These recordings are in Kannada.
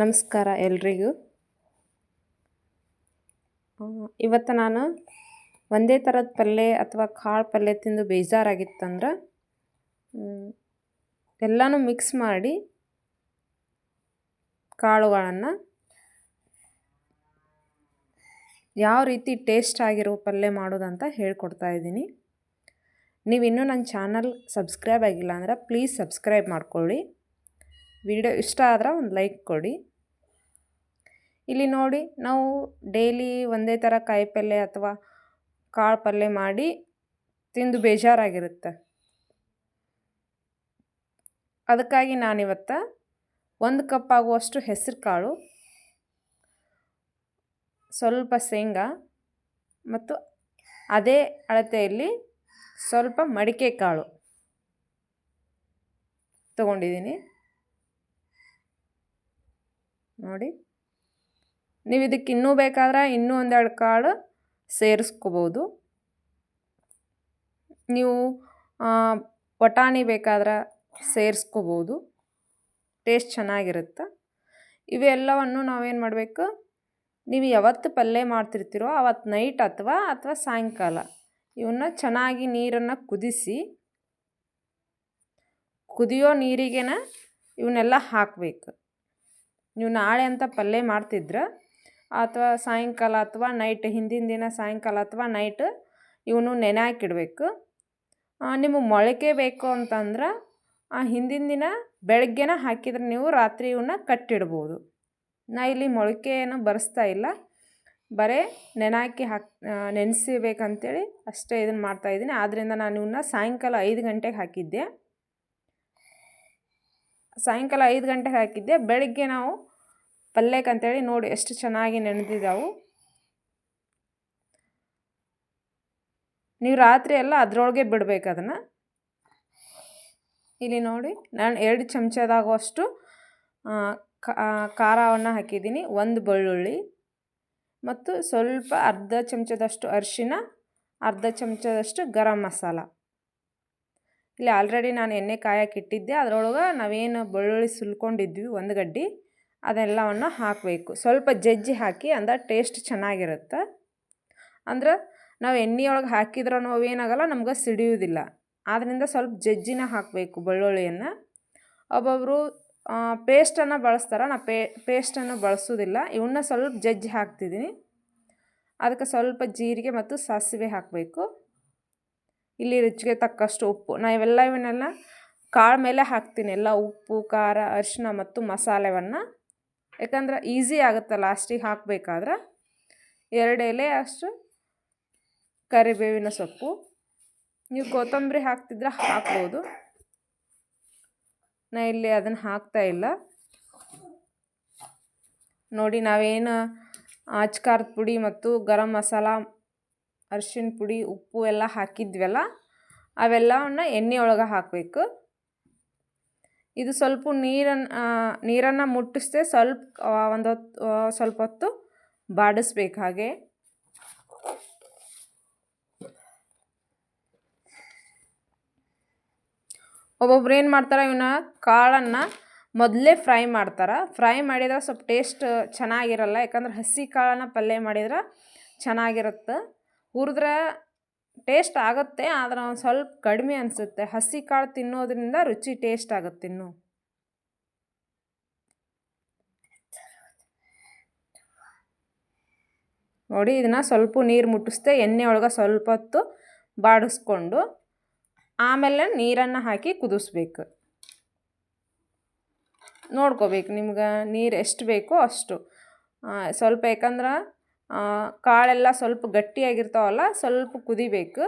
ನಮಸ್ಕಾರ ಎಲ್ರಿಗೂ. ಇವತ್ತು ನಾನು ಒಂದೇ ಥರದ ಪಲ್ಯ ಅಥವಾ ಕಾಳು ಪಲ್ಯ ತಿಂದು ಬೇಜಾರಾಗಿತ್ತಂದ್ರೆ ಎಲ್ಲನೂ ಮಿಕ್ಸ್ ಮಾಡಿ ಕಾಳುಗಳನ್ನು ಯಾವ ರೀತಿ ಟೇಸ್ಟ್ ಆಗಿರೋ ಪಲ್ಯ ಮಾಡೋದಂತ ಹೇಳ್ಕೊಡ್ತಾ ಇದ್ದೀನಿ. ನೀವು ಇನ್ನೂ ನನ್ನ ಚಾನಲ್ ಸಬ್ಸ್ಕ್ರೈಬ್ ಆಗಿಲ್ಲ ಅಂದ್ರೆ ಪ್ಲೀಸ್ ಸಬ್ಸ್ಕ್ರೈಬ್ ಮಾಡ್ಕೊಳ್ಳಿ. ವಿಡಿಯೋ ಇಷ್ಟ ಆದ್ರೆ ಒಂದು ಲೈಕ್ ಕೊಡಿ. ಇಲ್ಲಿ ನೋಡಿ, ನಾವು ಡೈಲಿ ಒಂದೇ ಥರ ಕಾಯಿ ಪಲ್ಯ ಅಥವಾ ಕಾಳು ಪಲ್ಯ ಮಾಡಿ ತಿಂದು ಬೇಜಾರಾಗಿರುತ್ತೆ. ಅದಕ್ಕಾಗಿ ನಾನಿವತ್ತು ಒಂದು ಕಪ್ ಆಗುವಷ್ಟು ಹೆಸರು ಕಾಳು, ಸ್ವಲ್ಪ ಶೇಂಗಾ ಮತ್ತು ಅದೇ ಅಳತೆಯಲ್ಲಿ ಸ್ವಲ್ಪ ಮಡಿಕೆ ಕಾಳು ತಗೊಂಡಿದ್ದೀನಿ. ನೋಡಿ. ನೀವು ಇದಕ್ಕೆ ಇನ್ನೂ ಬೇಕಾದ್ರೆ ಇನ್ನೂ ಒಂದೆರಡು ಕಾಳು ಸೇರಿಸ್ಕೋಬೋದು. ನೀವು ಬಟಾಣಿ ಬೇಕಾದ್ರೆ ಸೇರಿಸ್ಕೋಬೋದು. ಟೇಸ್ಟ್ ಚೆನ್ನಾಗಿರುತ್ತೆ. ಇವೆಲ್ಲವನ್ನು ನಾವೇನು ಮಾಡಬೇಕು? ನೀವು ಯಾವತ್ತು ಪಲ್ಯ ಮಾಡ್ತಿರ್ತೀರೋ ಅವತ್ತು ನೈಟ್ ಅಥವಾ ಅಥವಾ ಸಾಯಂಕಾಲ ಇವನ್ನ ಚೆನ್ನಾಗಿ ನೀರನ್ನು ಕುದಿಸಿ, ಕುದಿಯೋ ನೀರಿಗೆನ ಇವನ್ನೆಲ್ಲ ಹಾಕಬೇಕು. ನೀವು ನಾಳೆ ಅಂತ ಪಲ್ಯ ಮಾಡ್ತಿದ್ರೆ, ಅಥವಾ ಸಾಯಂಕಾಲ ಅಥವಾ ನೈಟ್ ಹಿಂದಿನ ದಿನ ಸಾಯಂಕಾಲ ಅಥವಾ ನೈಟ್ ಇವನು ನೆನೆ ಹಾಕಿಡಬೇಕು. ನಿಮಗೆ ಮೊಳಕೆ ಬೇಕು ಅಂತಂದ್ರೆ ಆ ಹಿಂದಿನ ದಿನ ಬೆಳಗ್ಗೆನ ಹಾಕಿದ್ರೆ ನೀವು ರಾತ್ರಿ ಇವನ್ನ ಕಟ್ಟಿಡ್ಬೋದು. ನಾ ಇಲ್ಲಿ ಮೊಳಕೆಯನ್ನು ಬರೆಸ್ತಾ ಇಲ್ಲ. ಬರೀ ನೆನಾಕಿ ಹಾಕ್ ನೆನೆಸಿಬೇಕಂತೇಳಿ ಅಷ್ಟೇ ಇದನ್ನು ಮಾಡ್ತಾಯಿದ್ದೀನಿ ಆದ್ದರಿಂದ ನಾನು ಇವನ್ನ ಸಾಯಂಕಾಲ ಐದು ಗಂಟೆಗೆ ಹಾಕಿದ್ದೆ. ಸಾಯಂಕಾಲ ಐದು ಗಂಟೆಗೆ ಹಾಕಿದ್ದೆ. ಬೆಳಗ್ಗೆ ನಾವು ಪಲ್ಯಕ್ಕೆ ಅಂತೇಳಿ ನೋಡಿ ಎಷ್ಟು ಚೆನ್ನಾಗಿ ನೆನೆದಿದ್ದಾವು. ನೀವು ರಾತ್ರಿ ಎಲ್ಲ ಅದರೊಳಗೆ ಬಿಡಬೇಕು ಅದನ್ನು. ಇಲ್ಲಿ ನೋಡಿ ನಾನು ಎರಡು ಚಮಚದಾಗುವಷ್ಟು ಖಾರವನ್ನು ಹಾಕಿದ್ದೀನಿ. ಒಂದು ಬೆಳ್ಳುಳ್ಳಿ ಮತ್ತು ಸ್ವಲ್ಪ ಅರ್ಧ ಚಮಚದಷ್ಟು ಅರಿಶಿನ, ಅರ್ಧ ಚಮಚದಷ್ಟು ಗರಂ ಮಸಾಲ. ಇಲ್ಲಿ ಆಲ್ರೆಡಿ ನಾನು ಎಣ್ಣೆ ಕಾಯಕ್ಕೆ ಇಟ್ಟಿದ್ದೆ. ಅದರೊಳಗೆ ನಾವೇನು ಬೆಳ್ಳುಳ್ಳಿ ಸುಲ್ಕೊಂಡಿದ್ವಿ ಒಂದು ಗಡ್ಡಿ. ಅದೆಲ್ಲವನ್ನು ಹಾಕಬೇಕು. ಸ್ವಲ್ಪ ಜಜ್ಜಿ ಹಾಕಿ ಅಂದ್ರೆ ಟೇಸ್ಟ್ ಚೆನ್ನಾಗಿರುತ್ತೆ. ಅಂದ್ರೆ ನಾವು ಎಣ್ಣೆಯೊಳಗೆ ಹಾಕಿದ್ರೂ ಅವೇನಾಗಲ್ಲ ನಮ್ಗೆ ಸಿಡಿಯೋದಿಲ್ಲ. ಆದ್ದರಿಂದ ಸ್ವಲ್ಪ ಜಜ್ಜಿನ ಹಾಕಬೇಕು ಬೆಳ್ಳುಳ್ಳಿಯನ್ನು. ಒಬ್ಬೊಬ್ಬರು ಪೇಸ್ಟನ್ನು ಬಳಸ್ತಾರೆ, ನಾ ಪೇ ಪೇಸ್ಟನ್ನು ಬಳಸೋದಿಲ್ಲ. ಇವನ್ನ ಸ್ವಲ್ಪ ಜಜ್ಜಿ ಹಾಕ್ತಿದ್ದೀನಿ ಅದಕ್ಕೆ ಸ್ವಲ್ಪ ಜೀರಿಗೆ ಮತ್ತು ಸಾಸಿವೆ ಹಾಕಬೇಕು. ಇಲ್ಲಿ ರುಚಿಗೆ ತಕ್ಕಷ್ಟು ಉಪ್ಪು. ನಾ ಇವೆಲ್ಲ ಇವನ್ನೆಲ್ಲ ಕಾಳು ಮೇಲೆ ಹಾಕ್ತೀನಿ. ಎಲ್ಲ ಉಪ್ಪು, ಖಾರ ಅರಿಶಿನ ಮತ್ತು ಮಸಾಲೆವನ್ನು. ಯಾಕಂದ್ರೆ ಈಸಿ ಆಗುತ್ತೆ ಲಾಸ್ಟಿಗೆ ಹಾಕಬೇಕಾದ್ರೆ. ಎರಡು ಎಲೆ ಅಷ್ಟು ಕರಿಬೇವಿನ ಸೊಪ್ಪು. ನೀವು ಕೊತ್ತಂಬರಿ ಹಾಕ್ತಿದ್ರೆ ಹಾಕ್ಬೋದು. ನಾ ಇಲ್ಲಿ ಅದನ್ನು ಹಾಕ್ತಾ ಇಲ್ಲ. ನೋಡಿ ನಾವೇನು ಆಚ್ಕಾರದ ಪುಡಿ ಮತ್ತು ಗರಂ ಮಸಾಲ ಅರಿಶಿನ ಪುಡಿ, ಉಪ್ಪು ಎಲ್ಲ ಹಾಕಿದ್ವಲ್ಲ, ಅವೆಲ್ಲವನ್ನು ಎಣ್ಣೆ ಒಳಗೆ ಹಾಕಬೇಕು. ಇದು ಸ್ವಲ್ಪ ನೀರನ್ನು ನೀರನ್ನು ಮುಟ್ಟಿಸ್ದೆ ಸ್ವಲ್ಪ ಒಂದು ಸ್ವಲ್ಪ ಹೊತ್ತು ಬಾಡಿಸ್ಬೇಕು ಹಾಗೆ. ಒಬ್ಬೊಬ್ರು ಏನು ಮಾಡ್ತಾರೆ ಇವನ್ನ ಕಾಳನ್ನು ಮೊದಲೇ ಫ್ರೈ ಮಾಡ್ತಾರೆ. ಫ್ರೈ ಮಾಡಿದ್ರೆ ಸ್ವಲ್ಪ ಟೇಸ್ಟ್ ಚೆನ್ನಾಗಿರಲ್ಲ, ಯಾಕಂದ್ರೆ ಹಸಿ ಕಾಳನ್ನು ಪಲ್ಯ ಮಾಡಿದ್ರೆ ಚೆನ್ನಾಗಿರುತ್ತೆ. ಹುರಿದ್ರೆ ಟೇಸ್ಟ್ ಆಗುತ್ತೆ, ಆದರೆ ಒಂದು ಸ್ವಲ್ಪ ಕಡಿಮೆ ಅನಿಸುತ್ತೆ. ಹಸಿ ಕಾಳು ತಿನ್ನೋದ್ರಿಂದ ರುಚಿ ಟೇಸ್ಟ್ ಆಗುತ್ತೆ ಇನ್ನು. ನೋಡಿ, ಇದನ್ನು ಸ್ವಲ್ಪ ನೀರು ಮುಟ್ಟಿಸ್ದೆ, ಎಣ್ಣೆ ಒಳಗೆ ಸ್ವಲ್ಪ ಹೊತ್ತು ಬಾಡಿಸ್ಕೊಂಡು ಆಮೇಲೆ ನೀರನ್ನು ಹಾಕಿ ಕುದಿಸ್ಬೇಕು. ನೋಡ್ಕೋಬೇಕು ನಿಮ್ಗೆ ನೀರು ಎಷ್ಟು ಬೇಕೋ ಅಷ್ಟು. ಸ್ವಲ್ಪ ಯಾಕಂದ್ರೆ ಕಾಳೆಲ್ಲ ಸ್ವಲ್ಪ ಗಟ್ಟಿಯಾಗಿರ್ತಾವಲ್ಲ, ಸ್ವಲ್ಪ ಕುದಿಬೇಕು.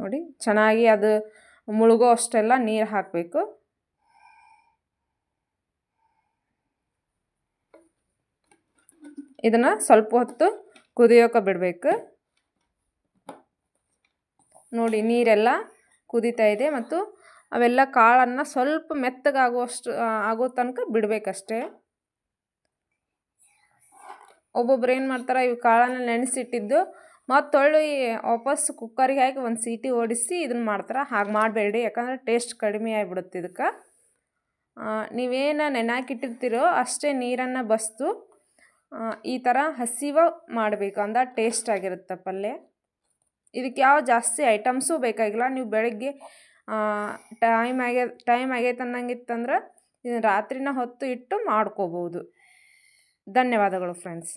ನೋಡಿ, ಚೆನ್ನಾಗಿ ಅದು ಮುಳುಗೋ ಅಷ್ಟೆಲ್ಲ ನೀರು ಹಾಕಬೇಕು. ಇದನ್ನು ಸ್ವಲ್ಪ ಹೊತ್ತು ಕುದಿಯೋಕೆ ಬಿಡಬೇಕು. ನೋಡಿ, ನೀರೆಲ್ಲ ಕುದೀತಾ ಇದೆ ಮತ್ತು ಅವೆಲ್ಲ ಕಾಳನ್ನು ಸ್ವಲ್ಪ ಮೆತ್ತಗಾಗುವಷ್ಟು ಆಗೋ ತನಕ ಬಿಡಬೇಕಷ್ಟೇ. ಒಬ್ಬೊಬ್ರು ಏನು ಮಾಡ್ತಾರೆ, ಇವು ಕಾಳನ್ನು ನೆನೆಸಿಟ್ಟಿದ್ದು ತೊಳ್ಳಿ ವಾಪಸ್ ಕುಕ್ಕರಿಗೆ ಹಾಕಿ ಒಂದು ಸೀಟಿ ಓಡಿಸಿ ಇದನ್ನು ಮಾಡ್ತಾರೆ. ಹಾಗೆ ಮಾಡಬೇಡಿ ಯಾಕಂದರೆ ಟೇಸ್ಟ್ ಕಡಿಮೆ ಆಗಿಬಿಡುತ್ತೆ ಇದಕ್ಕೆ. ನೀವೇನು ನೆನಾಕಿಟ್ಟಿರ್ತೀರೋ ಅಷ್ಟೇ ನೀರನ್ನು ಬಸ್ತು ಈ ಥರ ಹಸಿವ ಮಾಡಬೇಕು. ಅಂದ ಟೇಸ್ಟ್ ಆಗಿರುತ್ತೆ ಪಲ್ಯ. ಇದಕ್ಕೆ ಯಾವ ಜಾಸ್ತಿ ಐಟಮ್ಸು ಬೇಕಾಗಿಲ್ಲ. ನೀವು ಬೆಳಗ್ಗೆ ಟೈಮ್ ಆಗ್ಯ ಟೈಮ್ ಆಗೈತೆ ಅನ್ನಂಗಿತ್ತಂದ್ರೆ ರಾತ್ರಿನ ಹೊತ್ತು ಇಟ್ಟು ಮಾಡ್ಕೋಬೋದು ಧನ್ಯವಾದಗಳು ಫ್ರೆಂಡ್ಸ್